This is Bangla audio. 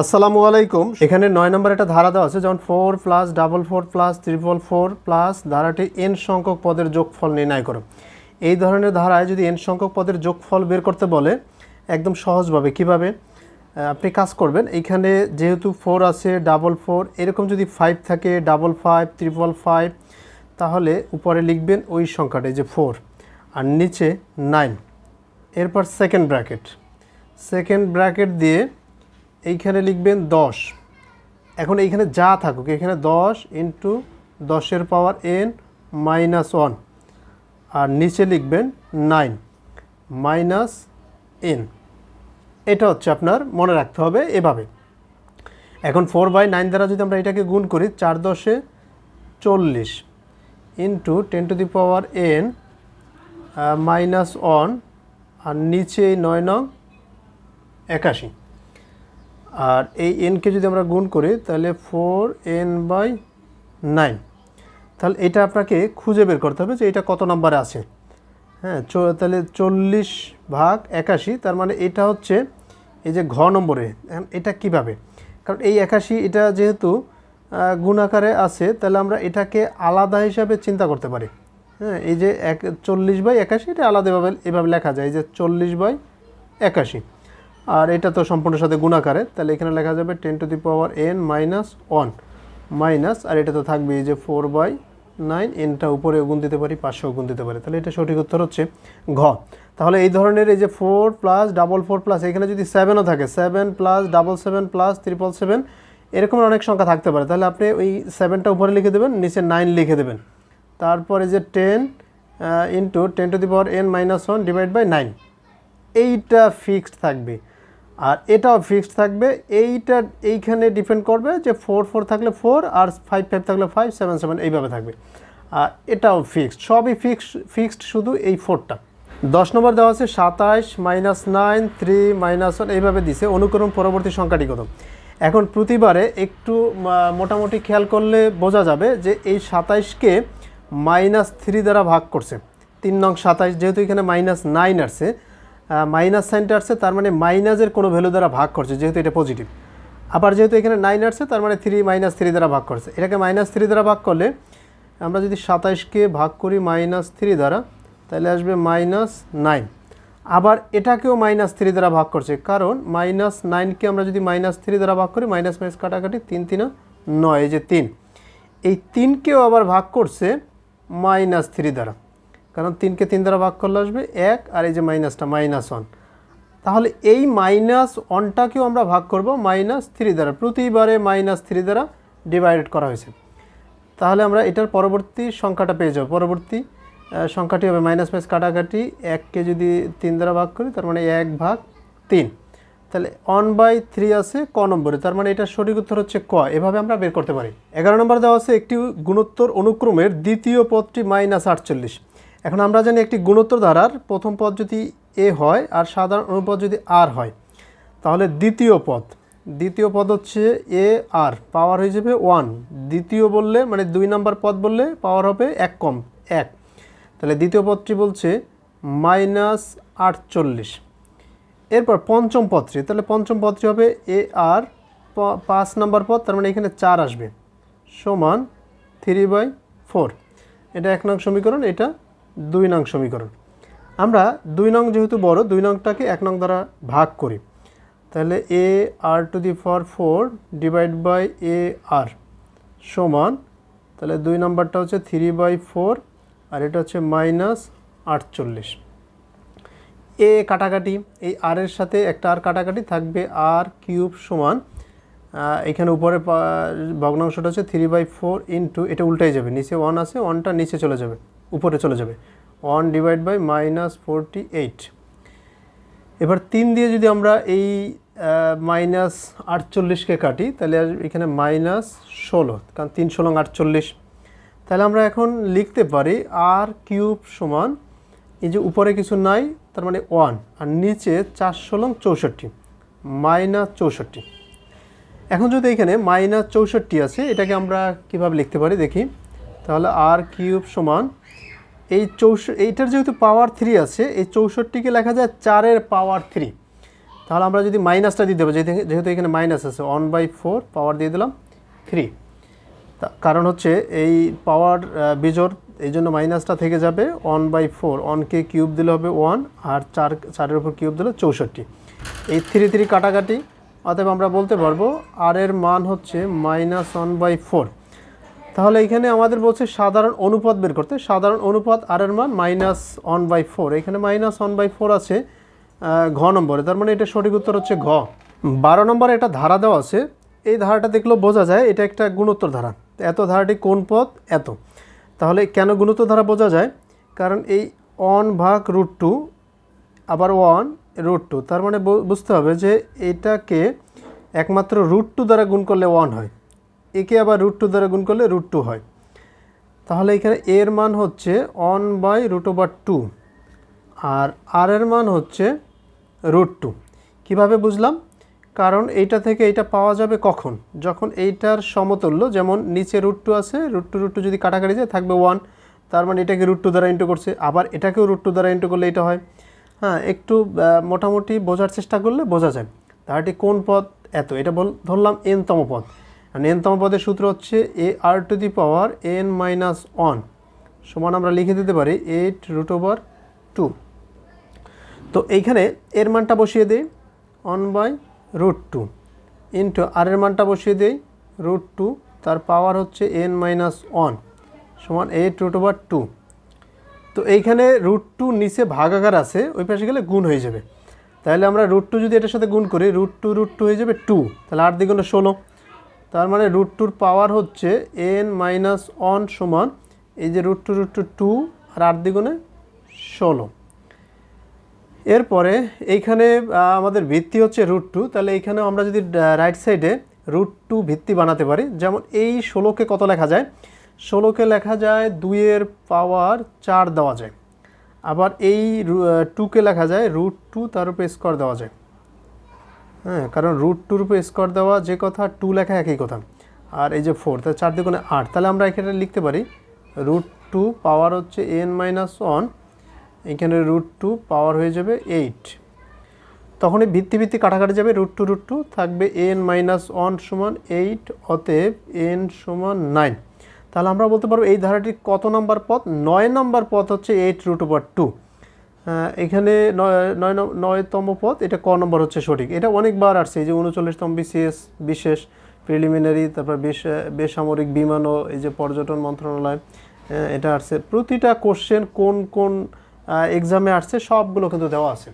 আসসালামু আলাইকুম। এখানে নয় নম্বর একটা ধারা দেওয়া আছে, যেমন four plus double four plus triple four plus ধারাটি এন সংখ্যক পদের যোগফল নির্ণয় করো। এই ধরনের ধারায় যদি এন সংখ্যক পদের যোগফল বের করতে বলে, একদম সহজভাবে কীভাবে? আপনি কাজ করবেন এইখানে যেহেতু ফোর আছে ডাবল ফোর এরকম যদি ফাইভ থাকে ডাবল ফাইভ ত্রিপল ফাইভ তাহলে উপরে লিখবেন ওই সংখ্যাটা যে ফোর আর নিচে নাইন এরপর সেকেন্ড ব্র্যাকেট সেকেন্ড ব্র্যাকেট দিয়ে এইখানে লিখবেন দশ। এখন এইখানে যা থাকুক, এখানে দশ ইন্টু দশের পাওয়ার এন মাইনাস ওয়ান আর নিচে লিখবেন নাইন মাইনাস এন এটা হচ্ছে আপনার মনে রাখতে হবে এভাবে। এখন ফোর বাই নাইন দ্বারা যদি আমরা এটাকে গুণ করি, চার দশে চল্লিশ into ten to the power N minus one আর নিচে নয় নং একাশি। আর এই এনকে যদি আমরা গুণ করি তাহলে ফোর এন বাই নাইন তাহলে এটা আপনাকে খুঁজে বের করতে হবে যে এটা কত নাম্বারে আছে। হ্যাঁ তাহলে চল্লিশ ভাগ একাশি তার মানে এটা হচ্ছে এই যে ঘ নম্বরে। এটা কীভাবে? কারণ এই একাশি এটা যেহেতু আহ, গুণ আকারে আছে তাহলে আমরা এটাকে আলাদা হিসাবে চিন্তা করতে পারি। হ্যাঁ এই যে এক চল্লিশ বাই একাশি এটা আলাদাভাবে এভাবে লেখা যায় এই যে চল্লিশ বাই একাশি। আর এটা তো সম্পূর্ণ সাথে গুণাকারে। তাহলে এখানে লেখা যাবে ten to the power N minus one. Minus, আর এটা তো থাকবে এই যে ফোর বাই নাইন, এনটা উপরে গুণ দিতে পারি পাঁচশো গুণ দিতে পারি। তাহলে এটা সঠিক উত্তর হচ্ছে ঘ। তাহলে এই ধরনের এই যে four plus double four plus, এখানে যদি সেভেনও থাকে, seven plus double seven plus triple seven এরকম অনেক সংখ্যা থাকতে পারে। তাহলে আপনি ওই সেভেনটা উপরে লিখে দেবেন, নিচে নাইন লিখে দেবেন। তারপরে যে ten into ten to the power N minus one divide by nine, এইটা ফিক্সড থাকবে। আর এটাও ফিক্সড থাকবে। এইটা, এইখানে ডিপেন্ড করবে যে ফোর ফোর থাকলে ফোর আর ফাইভ ফাইভ থাকলে ফাইভ সেভেন সেভেন এইভাবে থাকবে। আর এটাও ফিক্সড সবই ফিক্সড ফিক্সড শুধু এই ফোরটা দশ নম্বর দেওয়া আছে সাতাশ minus nine three minus one এইভাবে দিছে। অনুকরণ পরবর্তী সংখ্যাটি কত? এখন প্রতিবারে একটু মোটামুটি খেয়াল করলে বোঝা যাবে যে এই সাতাইশকে মাইনাস থ্রি দ্বারা ভাগ করছে। তিন নং সাতাইশ, যেহেতু এখানে মাইনাস নাইন আসছে মাইনাস সাইনটা আসছে, তার মানে মাইনাসের কোনো ভ্যালু দ্বারা ভাগ করছে, যেহেতু এটা পজিটিভ আবার যেহেতু এখানে নাইন আসছে, তার মানে থ্রি মাইনাস থ্রি দ্বারা ভাগ করছে। এটাকে মাইনাস থ্রি দ্বারা ভাগ করলে আমরা যদি সাতাইশকে ভাগ করি মাইনাস থ্রি দ্বারা, তাহলে আসবে মাইনাস নাইন আবার এটাকেও মাইনাস থ্রি দ্বারা ভাগ করছে, কারণ মাইনাস নাইনকে আমরা যদি মাইনাস থ্রি দ্বারা ভাগ করি মাইনাস মাইনাস কাটাকাটি তিন তিনা নয় যে তিন। এই তিনকেও আবার ভাগ করছে মাইনাস থ্রি দ্বারা। কারণ তিনকে তিন দ্বারা ভাগ করলে আসবে এক আর এই যে মাইনাসটা, মাইনাস ওয়ান। তাহলে এই মাইনাস ওয়ানটাকেও আমরা ভাগ করব মাইনাস থ্রি দ্বারা। প্রতিবারে মাইনাস থ্রি দ্বারা ডিভাইডেড করা হয়েছে। তাহলে আমরা এটার পরবর্তী সংখ্যাটা পেয়ে যাব। পরবর্তী সংখ্যাটি হবে মাইনাস মাইনাস কাটাকাটি। এককে যদি তিন দ্বারা ভাগ করি, তার মানে এক ভাগ তিন। তাহলে ওয়ান বাই থ্রি আছে ক নম্বরে। তার মানে এটা সঠিক উত্তর হচ্ছে ক। এভাবে আমরা বের করতে পারি। এগারো নম্বর দেওয়া আছে একটি গুণোত্তর অনুক্রমের দ্বিতীয় পদটি মাইনাস আটচল্লিশ। এখন আমরা জানি একটি গুণোত্তর ধারার প্রথম পদ যদি এ হয় আর সাধারণ অনুপদ যদি আর হয়। তাহলে দ্বিতীয় পদ। দ্বিতীয় পদ হচ্ছে এ আর পাওয়ার হয়ে যাবে ওয়ান দ্বিতীয় বললে মানে দুই নাম্বার পদ বললে পাওয়ার হবে এক কম এক। তাহলে দ্বিতীয় পদটি বলছে মাইনাস আটচল্লিশ। এরপর পঞ্চম পদটি, তাহলে পঞ্চম পদটি হবে এ আর পাঁচ নাম্বার পদ, তার মানে এখানে চার আসবে। সমান থ্রি বাই ফোর এটা এক নং সমীকরণ, এটা দুই নং সমীকরণ। আমরা দুই নং যেহেতু বড়, দুই নংটাকে এক নং দ্বারা ভাগ করি। তাহলে A R to the for four divide by A R সমান, তাহলে দুই নাম্বারটা হচ্ছে থ্রি বাই ফোর আর এটা হচ্ছে মাইনাস আটচল্লিশ। এ কাটাকাটি, এই আর এর সাথে একটা আর কাটাকাটি থাকবে আর কিউব সমান এখানে উপরে ভগ্নাংশটা হচ্ছে থ্রি বাই ফোর ইন্টু এটা উল্টাই যাবে, নিচে ওয়ান আছে ওয়ানটা নিচে চলে যাবে। উপরে চলে যাবে। One divide by minus forty eight এবার তিন দিয়ে যদি আমরা এই মাইনাস আটচল্লিশকে কাটি, তাহলে আসবে এখানে মাইনাস ষোলো, কারণ তিন ষোলো, আটচল্লিশ। তাহলে আমরা এখন লিখতে পারি আর কিউব সমান, এই যে উপরে কিছু নাই, তার মানে ওয়ান আর নিচে চার ষোলং, চৌষট্টি মাইনাস চৌষট্টি। এখন যদি এখানে মাইনাস চৌষট্টি আছে, এটাকে আমরা কীভাবে লিখতে পারি দেখি। তাহলে আর কিউব সমান এই চৌষ এইটার যেহেতু পাওয়ার থ্রি আছে, এই চৌষট্টিকে লেখা যায় চারের পাওয়ার থ্রি তাহলে আমরা যদি মাইনাসটা দিয়ে দেবো, যেহেতু এখানে মাইনাস আছে ওয়ান বাই ফোর পাওয়ার দিয়ে দিলাম থ্রি কারণ হচ্ছে এই পাওয়ার বিজোর এই জন্য মাইনাসটা থেকে যাবে ওয়ান বাই ফোর ওয়ানকে কিউব দিলে হবে ওয়ান আর চার চারের উপর কিউব দিলে চৌষট্টি। এই থ্রি থ্রি কাটাকাটি, অতএব আমরা বলতে পারব আর এর মান হচ্ছে মাইনাস ওয়ান বাই ফোর তাহলে এখানে আমাদের বলছে সাধারণ অনুপাত বের করতে। সাধারণ অনুপাত আর এর মান মাইনাস ওয়ান বাই ফোর এখানে মাইনাস ওয়ান বাই ফোর আছে ঘ নম্বরে। তার মানে এটা সঠিক উত্তর হচ্ছে ঘ। বারো নম্বরে একটা ধারা দেওয়া আছে। এই ধারাটা দেখলেও বোঝা যায়, এটা একটা গুণোত্তর ধারা। এত ধারাটি কোন পদ এত। তাহলে কেন গুণোত্তর ধারা বোঝা যায়? কারণ এই অন ভাগ রুট টু আবার ওয়ান রুট টু তার মানে বুঝতে হবে যে এটাকে একমাত্র রুট টু দ্বারা গুণ করলে ওয়ান হয়। একে আবার রুট টু দ্বারা গুণ করলে রুট টু হয়। তাহলে এখানে এর মান হচ্ছে one by root over two আর আর এর মান হচ্ছে রুট টু কীভাবে বুঝলাম? কারণ এইটা থেকে এইটা পাওয়া যাবে কখন? যখন এইটার সমতুল্য, যেমন নিচে রুট টু আছে রুট টু রুট টু যদি কাটাকাটি যায়, থাকবে ওয়ান তার মানে এটাকে রুট টু দ্বারা ইন্টু করছে। আবার এটাকেও রুট টু দ্বারা ইন্টু করলে এটা হয়। হ্যাঁ একটু মোটামুটি বোঝার চেষ্টা করলে বোঝা যায়। তাহলে কোন পদ? এত। এটা বল ধরলাম এনতম আর এনতম পদের সূত্র হচ্ছে A R to the power N minus one সমান আমরা লিখে দিতে পারি এইট রুট ওভার টু। তো এইখানে এর মানটা বসিয়ে দিই one by root two into R এর মানটা বসিয়ে দিই রুট টু, তার পাওয়ার হচ্ছে এন মাইনাস ওয়ান সমান এইট রুট ওভার টু। তো এইখানে রুট টু নিচে ভাগাকার আছে, ওই পাশে গেলে গুণ হয়ে যাবে। তাহলে আমরা রুট টু যদি এটার সাথে গুণ করি, রুট টু রুট টু হয়ে যাবে টু। তাহলে আট দ্বিগুণে ষোলো। তার মানে রুট টুর পাওয়ার হচ্ছে এন মাইনাস ওয়ান সমান এই যে root two root two two আর আট দ্বিগুণে ষোলো। এরপরে এইখানে আমাদের ভিত্তি হচ্ছে রুট টু তাহলে এইখানেও আমরা যদি রাইট সাইডে রুট টু ভিত্তি বানাতে পারি, যেমন এই ষোলোকে কত লেখা যায়? ষোলোকে লেখা যায় দুইয়ের পাওয়ার চার দেওয়া যায়। আবার এই টুকে লেখা যায় রুট টু তার উপরে স্কোয়ার দেওয়া যায়। হ্যাঁ কারণ রুট টুর উপরে স্কোয়ার দেওয়া যে কথা টু লেখা একই কথা। আর এই যে ফোর তাহলে চার দিগুণে আট, তাহলে আমরা এখানে লিখতে পারি রুট টু পাওয়ার হচ্ছে এন মাইনাস ওয়ান এখানে রুট টু পাওয়ার হয়ে যাবে এইট তখন এই ভিত্তি ভিত্তি কাটাকাটি যাবে রুট টু রুট টু থাকবে এন মাইনাস ওয়ান সমান এইট অতএব এন সমান নাইন তাহলে আমরা বলতে পারব এই ধারাটির কত নম্বর পথ? নয় নম্বর পথ হচ্ছে এইট রুট ওভার টু এখানে নয় নয় নয়তম পথ, এটা ক নম্বর হচ্ছে সঠিক। এটা অনেকবার আসছে, এই যে উনচল্লিশতম বিসিএস, বিশেষ প্রিলিমিনারি, তারপর বেসামরিক বিমান ও এই যে পর্যটন মন্ত্রণালয় এটা আসছে। প্রতিটা কোশ্চেন কোন কোন এক্সামে আসছে, সবগুলো কিন্তু দেওয়া আছে।